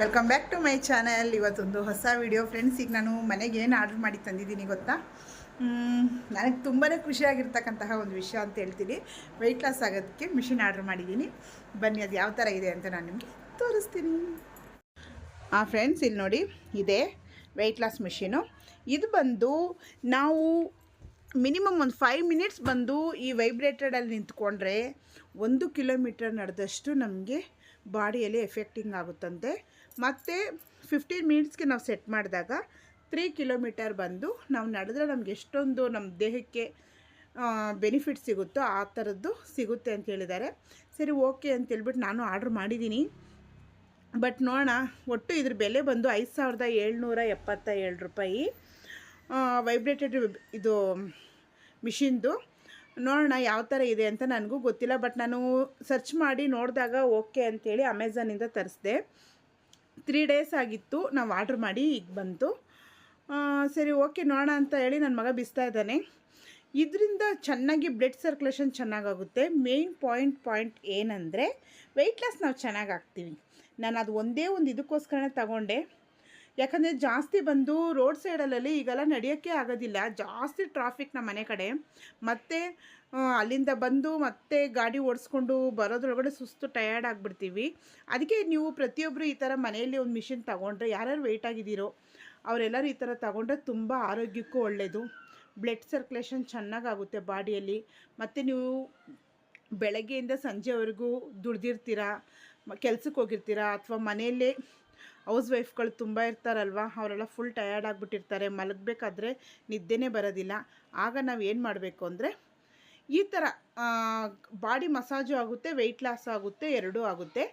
Welcome back to my channel ಇವತ್ತೊಂದು ಹೊಸ video friends ಈಗ ನಾನು ಮನೆಗೆ ಏನು ಆರ್ಡ್ರ್ ಮಾಡಿ ತಂದಿದ್ದೀನಿ ಗೊತ್ತಾ? ನನಗೆ ತುಂಬಾ ಖುಷಿಯಾಗಿರ್ತಕ್ಕಂತಹ ಒಂದು ವಿಷಯ ಅಂತ ಹೇಳ್ತೀನಿ. ವೆಯ್ಟ್ ಲಾಸ್ ಆಗೋದಕ್ಕೆ ಮಿಷಿನ್ ಆರ್ಡ್ರ್ ಮಾಡಿದ್ದೀನಿ. ಬನ್ನಿ, ಅದು ಯಾವ ಥರ ಇದೆ ಅಂತ ನಾನು ನಿಮಗೆ ತೋರಿಸ್ತೀನಿ. ಆ ಫ್ರೆಂಡ್ಸ್ ಇಲ್ಲಿ ನೋಡಿ, ಇದೆ ವೆಯ್ಟ್ ಲಾಸ್ ಮಿಷಿನು ಇದು ಬಂದು ನಾವು ಮಿನಿಮಮ್ ಒಂದು ಫೈವ್ ಮಿನಿಟ್ಸ್ ಬಂದು ಈ ವೈಬ್ರೇಟೆಡಲ್ಲಿ ನಿಂತ್ಕೊಂಡ್ರೆ ಒಂದು ಕಿಲೋಮೀಟರ್ ನಡೆದಷ್ಟು ನಮಗೆ ಬಾಡಿಯಲ್ಲಿ ಎಫೆಕ್ಟಿಂಗ್ ಆಗುತ್ತಂತೆ. ಮತ್ತು ಫಿಫ್ಟೀನ್ ಮಿನಿಟ್ಸ್ಗೆ ನಾವು ಸೆಟ್ ಮಾಡಿದಾಗ ತ್ರೀ ಕಿಲೋಮೀಟರ್ ಬಂದು ನಾವು ನಡೆದ್ರೆ ನಮ್ಗೆ ಎಷ್ಟೊಂದು ನಮ್ಮ ದೇಹಕ್ಕೆ ಬೆನಿಫಿಟ್ ಸಿಗುತ್ತೋ ಆ ಥರದ್ದು ಸಿಗುತ್ತೆ ಅಂತ ಹೇಳಿದ್ದಾರೆ. ಸರಿ ಓಕೆ ಅಂತೇಳ್ಬಿಟ್ಟು ನಾನು ಆರ್ಡ್ರ್ ಮಾಡಿದ್ದೀನಿ. ಬಟ್ ನೋಡೋಣ, ಒಟ್ಟು ಇದ್ರ ಬೆಲೆ ಬಂದು ಐದು ಸಾವಿರದ ಏಳ್ನೂರ ಎಪ್ಪತ್ತ ಏಳು ರೂಪಾಯಿ ವೈಬ್ರೇಟೆಡ್ ಇದು ಮಿಷಿನ್ದು ನೋಡೋಣ ಯಾವ ಥರ ಇದೆ ಅಂತ ನನಗೂ ಗೊತ್ತಿಲ್ಲ, ಬಟ್ ನಾನು ಸರ್ಚ್ ಮಾಡಿ ನೋಡಿದಾಗ ಓಕೆ ಅಂಥೇಳಿ ಅಮೆಝಾನಿಂದ ತರಿಸಿದೆ. ತ್ರೀ ಡೇಸ್ ಆಗಿತ್ತು, ನಾವು ಆರ್ಡ್ರ್ ಮಾಡಿ ಈಗ ಬಂತು. ಸರಿ, ಓಕೆ, ನೋಡೋಣ ಅಂತ ಹೇಳಿ ನನ್ನ ಮಗ ಬಿಸ್ತಾ ಇದ್ದಾನೆ. ಇದರಿಂದ ಚೆನ್ನಾಗಿ ಬ್ಲಡ್ ಸರ್ಕ್ಯುಲೇಷನ್ ಚೆನ್ನಾಗಾಗುತ್ತೆ. ಮೇಯ್ನ್ ಪಾಯಿಂಟ್ ಪಾಯಿಂಟ್ ಏನಂದರೆ ವೆಯ್ಟ್ ಲಾಸ್ ನಾವು ಚೆನ್ನಾಗಿ ಆಗ್ತೀವಿ ನಾನು ಅದು ಒಂದೇ ಒಂದು ಇದಕ್ಕೋಸ್ಕರನೇ ತಗೊಂಡೆ. ಯಾಕಂದರೆ ಜಾಸ್ತಿ ಬಂದು ರೋಡ್ ಸೈಡಲ್ಲಿ ಈಗೆಲ್ಲ ನಡೆಯೋಕ್ಕೆ ಆಗೋದಿಲ್ಲ. ಜಾಸ್ತಿ ಟ್ರಾಫಿಕ್ ನಮ್ಮ ಮನೆ ಕಡೆ. ಮತ್ತು ಅಲ್ಲಿಂದ ಬಂದು ಮತ್ತೆ ಗಾಡಿ ಓಡಿಸ್ಕೊಂಡು ಬರೋದ್ರೊಳಗಡೆ ಸುಸ್ತು ಟಯರ್ಡ್ ಆಗಿಬಿಡ್ತೀವಿ. ಅದಕ್ಕೆ ನೀವು ಪ್ರತಿಯೊಬ್ಬರು ಈ ಥರ ಮನೆಯಲ್ಲಿ ಒಂದು ಮಿಷಿನ್ ತಗೊಂಡ್ರೆ ಯಾರ್ಯಾರು ವೆಯ್ಟ್ ಆಗಿದ್ದೀರೋ ಅವರೆಲ್ಲರೂ ಈ ಥರ ತಗೊಂಡ್ರೆ ತುಂಬ ಆರೋಗ್ಯಕ್ಕೂ ಒಳ್ಳೆಯದು ಬ್ಲಡ್ ಸರ್ಕ್ಯುಲೇಷನ್ ಚೆನ್ನಾಗಾಗುತ್ತೆ ಬಾಡಿಯಲ್ಲಿ. ಮತ್ತು ನೀವು ಬೆಳಗ್ಗೆಯಿಂದ ಸಂಜೆವರೆಗೂ ದುಡ್ದಿರ್ತೀರಾ ಕೆಲ್ಸಕ್ಕೆ ಹೋಗಿರ್ತೀರಾ, ಅಥವಾ ಮನೆಯಲ್ಲೇ ಹೌಸ್ ವೈಫ್ಗಳು ತುಂಬ ಇರ್ತಾರಲ್ವ, ಅವರೆಲ್ಲ ಫುಲ್ ಟಯರ್ಡ್ ಆಗಿಬಿಟ್ಟಿರ್ತಾರೆ, ಮಲಗಬೇಕಾದ್ರೆ ನಿದ್ದೆನೇ ಬರೋದಿಲ್ಲ. ಆಗ ನಾವು ಏನು ಮಾಡಬೇಕು ಅಂದರೆ, ಈ ಥರ ಬಾಡಿ ಮಸಾಜು ಆಗುತ್ತೆ ವೆಯ್ಟ್ ಲಾಸ್ ಆಗುತ್ತೆ, ಎರಡೂ ಆಗುತ್ತೆ.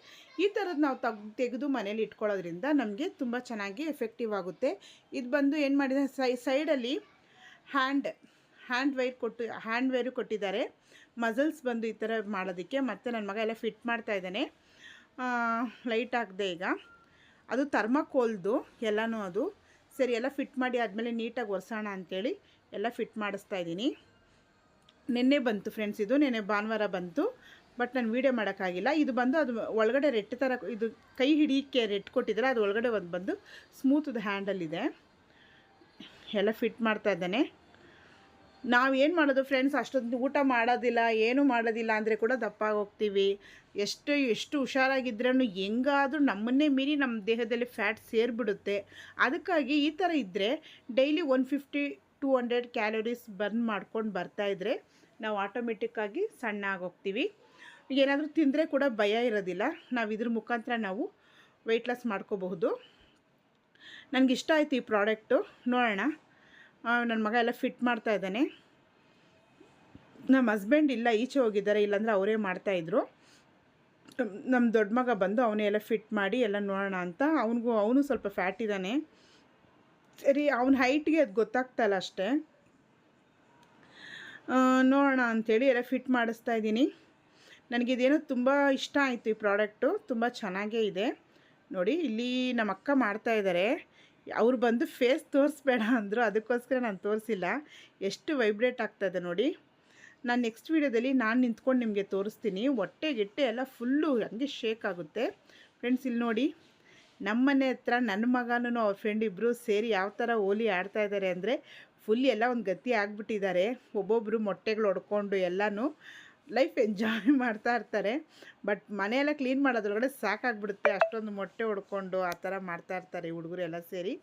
ಈ ಥರದ್ದು ನಾವು ತಗ್, ತೆಗೆದು ಮನೇಲಿ ಇಟ್ಕೊಳ್ಳೋದ್ರಿಂದ ನಮಗೆ ತುಂಬ ಚೆನ್ನಾಗಿ ಎಫೆಕ್ಟಿವ್ ಆಗುತ್ತೆ. ಇದು ಬಂದು ಏನು ಮಾಡಿದೆ, ಸೈ, ಸೈಡಲ್ಲಿ ಹ್ಯಾಂಡ್ ಹ್ಯಾಂಡ್ ವೈರ್ ಕೊಟ್ಟು ಹ್ಯಾಂಡ್ ವೈರು ಕೊಟ್ಟಿದ್ದಾರೆ. ಮಸಲ್ಸ್ ಬಂದು ಈ ಥರ ಮಾಡೋದಕ್ಕೆ, ಮತ್ತು ನನ್ನ ಮಗ ಎಲ್ಲ ಫಿಟ್ ಮಾಡ್ತಾ ಇದ್ದಾನೆ. ಲೈಟ್ ಆಗದೆ ಈಗ. ಅದು ಥರ್ಮಕೋಲ್ದು ಎಲ್ಲನೂ ಅದು. ಸರಿ, ಎಲ್ಲ ಫಿಟ್ ಮಾಡಿ ಆದಮೇಲೆ ನೀಟಾಗಿ ಒರೆಸೋಣ ಅಂಥೇಳಿ ಎಲ್ಲ ಫಿಟ್ ಮಾಡಿಸ್ತಾ ಇದ್ದೀನಿ. ನಿನ್ನೆ ಬಂತು ಫ್ರೆಂಡ್ಸ್ ಇದು, ನಿನ್ನೆ ಭಾನುವಾರ ಬಂತು, ಬಟ್ ನಾನು ವೀಡಿಯೋ ಮಾಡೋಕ್ಕಾಗಿಲ್ಲ. ಇದು ಬಂದು ಅದು ಒಳಗಡೆ ರೆಟ್ ಥರ, ಇದು ಕೈ ಹಿಡಿಯಕ್ಕೆ ರೆಟ್ ಕೊಟ್ಟಿದ್ದಾರೆ, ಅದು ಒಳಗಡೆ ಒಂದು ಬಂದು ಸ್ಮೂತದ ಹ್ಯಾಂಡಲ್ ಇದೆ ಎಲ್ಲ ಫಿಟ್ ಮಾಡ್ತಾ ಇದ್ದಾನೆ. ನಾವೇನು ಮಾಡೋದು ಫ್ರೆಂಡ್ಸ್ ಅಷ್ಟೊಂದು ಊಟ ಮಾಡೋದಿಲ್ಲ, ಏನು ಮಾಡೋದಿಲ್ಲ ಅಂದರೆ ಕೂಡ ದಪ್ಪ ಹೋಗ್ತೀವಿ ಎಷ್ಟು ಎಷ್ಟು ಹುಷಾರಾಗಿದ್ರೂ ಹೆಂಗಾದರೂ ನಮ್ಮನ್ನೇ ಮೀರಿ ನಮ್ಮ ದೇಹದಲ್ಲಿ ಫ್ಯಾಟ್ ಸೇರಿಬಿಡುತ್ತೆ. ಅದಕ್ಕಾಗಿ ಈ ಥರ ಇದ್ದರೆ daily one fifty two hundred calories burn ಮಾಡ್ಕೊಂಡು ಬರ್ತಾಯಿದ್ರೆ ನಾವು ಆಟೋಮೆಟಿಕ್ಕಾಗಿ ಸಣ್ಣ ಆಗೋಗ್ತೀವಿ ಏನಾದರೂ ತಿಂದರೆ ಕೂಡ ಭಯ ಇರೋದಿಲ್ಲ. ನಾವು ಇದ್ರ ಮುಖಾಂತರ ನಾವು ವೆಯ್ಟ್ ಲಾಸ್ ಮಾಡ್ಕೋಬಹುದು. ನನಗಿಷ್ಟ ಆಯಿತು ಈ ಪ್ರಾಡಕ್ಟು ನೋಡೋಣ. ನನ್ನ ಮಗ ಎಲ್ಲ ಫಿಟ್ ಮಾಡ್ತಾ ಇದ್ದಾನೆ. ನಮ್ಮ ಹಸ್ಬೆಂಡ್ ಇಲ್ಲ, ಈಚೆ ಹೋಗಿದ್ದಾರೆ, ಇಲ್ಲಾಂದರೆ ಅವರೇ ಮಾಡ್ತಾಯಿದ್ರು ನಮ್ಮ ದೊಡ್ಡ ಮಗ ಬಂದು ಅವನೇ ಎಲ್ಲ ಫಿಟ್ ಮಾಡಿ ಎಲ್ಲ ನೋಡೋಣ ಅಂತ. ಅವನಿಗೂ, ಅವನು ಸ್ವಲ್ಪ ಫ್ಯಾಟ್ ಇದ್ದಾನೆ. ಸರಿ, ಅವನ ಹೈಟ್ಗೆ ಅದು ಗೊತ್ತಾಗ್ತಾಯಿಲ್ಲ ಅಷ್ಟೇ. ನೋಡೋಣ ಅಂಥೇಳಿ ಎಲ್ಲ ಫಿಟ್ ಮಾಡಿಸ್ತಾ ಇದ್ದೀನಿ. ನನಗಿದೇನೋ ತುಂಬ ಇಷ್ಟ ಆಯಿತು ಈ ಪ್ರಾಡಕ್ಟು ತುಂಬ ಚೆನ್ನಾಗೇ ಇದೆ. ನೋಡಿ, ಇಲ್ಲಿ ನಮ್ಮ ಅಕ್ಕ ಮಾಡ್ತಾ ಇದ್ದಾರೆ ಅವ್ರು ಬಂದು ಫೇಸ್ ತೋರಿಸ್ಬೇಡ ಅಂದರು, ಅದಕ್ಕೋಸ್ಕರ ನಾನು ತೋರಿಸಿಲ್ಲ. ಎಷ್ಟು ವೈಬ್ರೇಟ್ ಆಗ್ತದೆ ನೋಡಿ. ನಾನು ನೆಕ್ಸ್ಟ್ ವೀಡಿಯೋದಲ್ಲಿ ನಾನು ನಿಂತ್ಕೊಂಡು ನಿಮಗೆ ತೋರಿಸ್ತೀನಿ. ಹೊಟ್ಟೆ ಗಿಟ್ಟೆ ಎಲ್ಲ ಫುಲ್ಲು ಹಂಗೆ ಶೇಕ್ ಆಗುತ್ತೆ. ಫ್ರೆಂಡ್ಸ್ ಇಲ್ಲಿ ನೋಡಿ. ನಮ್ಮನೆ ಹತ್ರ ನನ್ನ ಮಗನೂ ಅವ್ರ ಫ್ರೆಂಡ್ ಇಬ್ಬರು ಸೇರಿ ಯಾವ ಥರ ಹೋಲಿ ಆಡ್ತಾ ಇದ್ದಾರೆ ಅಂದರೆ ಫುಲ್ ಎಲ್ಲ ಒಂದು ಗತಿ ಆಗಿಬಿಟ್ಟಿದ್ದಾರೆ. ಒಬ್ಬೊಬ್ಬರು ಮೊಟ್ಟೆಗಳು ಹೊಡ್ಕೊಂಡು ಎಲ್ಲನೂ. ಲೈಫ್ ಎಂಜಾಯ್ ಮಾಡ್ತಾ ಇರ್ತಾರೆ. ಬಟ್ ಮನೆಯೆಲ್ಲ ಕ್ಲೀನ್ ಮಾಡೋದ್ರೊಳಗಡೆ ಸಾಕಾಗ್ಬಿಡುತ್ತೆ. ಅಷ್ಟೊಂದು ಮೊಟ್ಟೆ ಹೊಡ್ಕೊಂಡು ಆ ಥರ ಮಾಡ್ತಾ ಇರ್ತಾರೆ ಈ ಹುಡುಗರು ಎಲ್ಲ ಸೇರಿ.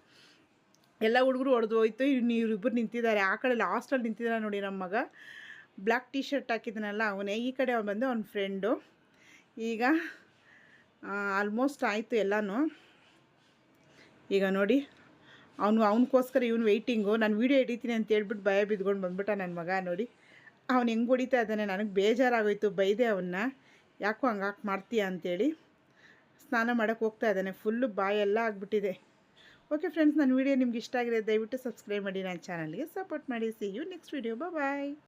ಎಲ್ಲ ಹುಡುಗರು ಹೊಡೆದು ಹೋಯ್ತು. ಇನ್ನು ಇವರಿಬ್ಬರು ನಿಂತಿದ್ದಾರೆ. ಆ ಕಡೆ ಲಾಸ್ಟಲ್ಲಿ ನಿಂತಿದ್ದಾರೆ ನೋಡಿ ನಮ್ಮ ಮಗ. ಬ್ಲ್ಯಾಕ್ ಟೀ ಶರ್ಟ್ ಹಾಕಿದ್ದಾನಲ್ಲ ಅವನೇ. ಈ ಕಡೆ ಅವ್ನು ಬಂದು ಅವ್ನ ಫ್ರೆಂಡು ಈಗ ಆಲ್ಮೋಸ್ಟ್ ಆಯಿತು ಎಲ್ಲನೂ. ಈಗ ನೋಡಿ, ಅವನು, ಅವನಿಗೋಸ್ಕರ ಇವನು ವೆಯ್ಟಿಂಗು ನಾನು ವೀಡಿಯೋ ಹಿಡಿತೀನಿ ಅಂತ ಹೇಳ್ಬಿಟ್ಟು ಭಯ ಬಿದ್ಕೊಂಡು ಬಂದ್ಬಿಟ್ಟ ನನ್ನ ಮಗ ನೋಡಿ. ಅವ್ನು ಹೆಂಗೆ ಹೊಡಿತಾ ಇದ್ದಾನೆ ನನಗೆ ಬೇಜಾರಾಗೋಯ್ತು, ಬೈದೆ ಅವನ್ನ ಯಾಕೋ ಹಂಗಾಕೆ ಮಾಡ್ತೀಯ ಅಂತೇಳಿ ಸ್ನಾನ ಮಾಡೋಕ್ಕೆ ಹೋಗ್ತಾ ಇದ್ದಾನೆ. ಫುಲ್ಲು ಬಾಯೆಲ್ಲ ಆಗಿಬಿಟ್ಟಿದೆ. ಓಕೆ ಫ್ರೆಂಡ್ಸ್ ನನ್ನ ವೀಡಿಯೋ ನಿಮ್ಗೆ ಇಷ್ಟ ಆಗಿದೆ ದಯವಿಟ್ಟು ಸಬ್ಸ್ಕ್ರೈಬ್ ಮಾಡಿ ನನ್ನ ಚಾನಲ್ಗೆ ಸಪೋರ್ಟ್ ಮಾಡಿ. See you next video bye